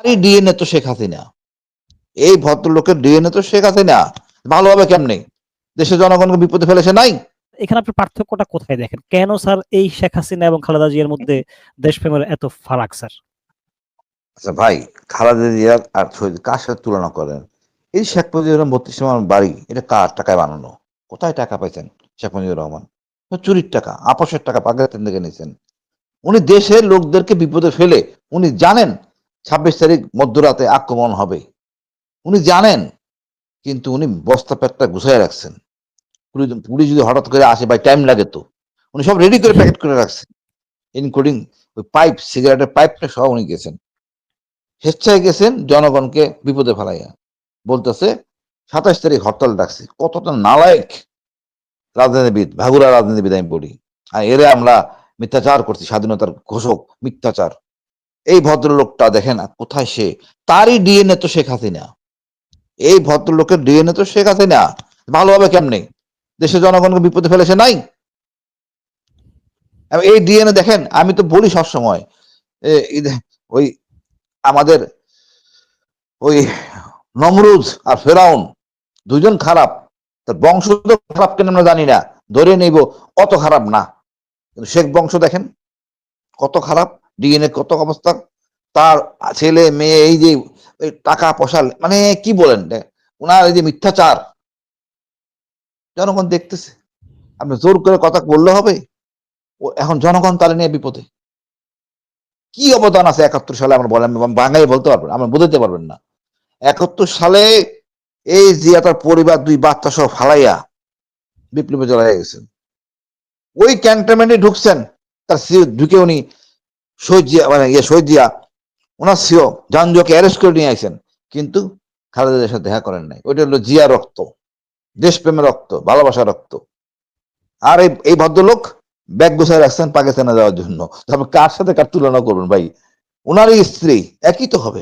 আরে ডিএনএ তো শেখ হাসিনা। এই ভদ্রলোকের ডিএনএ তো শেখ হাসিনা। ভালো হবে কেমনে? দেশের জনগণকে বিপদে ফেলেছে নাই? এখানে আপনি পার্থক্যটা কোথায় দেখেন? কেন স্যার এই শেখ হাসিনা এবং খালেদা জিয়ার মধ্যে দেশপ্রেমের এত ফারাক স্যার? আচ্ছা ভাই খালেদা জিয়া আর শহীদ কার সাথে তুলনা করেন? এই শেখ মুজিবুর রহমান বত্রিশ রহমান বাড়ি এটা কার টাকায় বানানো? কোথায় টাকা পাইছেন শেখ মুজিবুর রহমান? চুরির টাকা আপসের টাকা পাকিস্তান থেকে নিয়েছেন। উনি দেশের লোকদেরকে বিপদে ফেলে উনি জানেন ছাব্বিশ তারিখ মধ্যরাতে আক্রমণ হবে। উনি জানেন, কিন্তু উনি বস্তা প্যাকটা গুছাই রাখছেন। পুলিশ যদি হঠাৎ করে আসে, ভাই টাইম লাগে তো। উনি সব রেডি করে প্যাকেট করে রাখছেন। ইনক্লুডিং ওই পাইপ সিগারেটের পাইপটা সব উনি গেছেন। স্বেচ্ছায় গেছেন জনগণকে বিপদে ফেলাইয়া। বলতেছে, সাতাশ তারিখ হরতাল ডাকছি। কতটা নালায়ক রাজনীতিবিদ ভাগুরা রাজনীতিবিদ আমি বলি। আর এরে আমরা মিথ্যাচার করছি, স্বাধীনতার ঘোষক, মিথ্যাচার। এই ভদ্রলোকটা দেখে না, কোথায় সে? তারই ডিএনএ তো শেখ হাসিনা। এই ভদ্রলোকের ডিএনএ তো শেখ হাসিনা। ভালো হবে কেমনে? দেশের জনগণকে বিপদে ফেলেছে নাই? এই ডিএনএ দেখেন, আমি তো বলি সবসময় ওই আমাদের ওই নমরুজ আর ফেরাউন দুজন খারাপ। তার বংশ তো খারাপ কেন আমরা জানি না। ধরে নেব, অত খারাপ না। কিন্তু শেখ বংশ দেখেন, কত খারাপ। ডিএনএ কত অবস্থা? তার ছেলে, মেয়ে, এই যে টাকা পয়সা মানে কি বলেন? ওনার এই যে মিথ্যাচার, জনগণ দেখতেছে। আপনি জোর করে কথা বললে হবে। ও এখন জনগণ তালে নিয়ে বিপদে। কি অবদান আছে একাত্তর সালে? আমরা বলেন বাঙালি বলতে পারবেন আমরা বুঝতে পারবেন না। একাত্তর সালে এই জিয়া তার পরিবার দুই বাচ্চা সহ ফালাইয়া বিপ্লবে চলে গেছেন। ওই ক্যান্টনমেন্টে ঢুকছেন। তার ঢুকে উনি শহীদ জিয়া মানে ইয়ে শহীদ জিয়া ওনার সিও জানজোকে অ্যারেস্ট করে নিয়ে আসেন কিন্তু খালেদাদের সাথে দেখা করেন নাই। ওইটা হলো জিয়া রক্ত, দেশপ্রেমের রক্ত ভালোবাসা রক্ত। আর এই এই ভদ্রলোক ব্যাগ গুছায় রাখছেন পাকিস্তানে যাওয়ার জন্য। তারপর কার সাথে কার তুলনা করবেন ভাই? ওনারই স্ত্রী, একই তো হবে।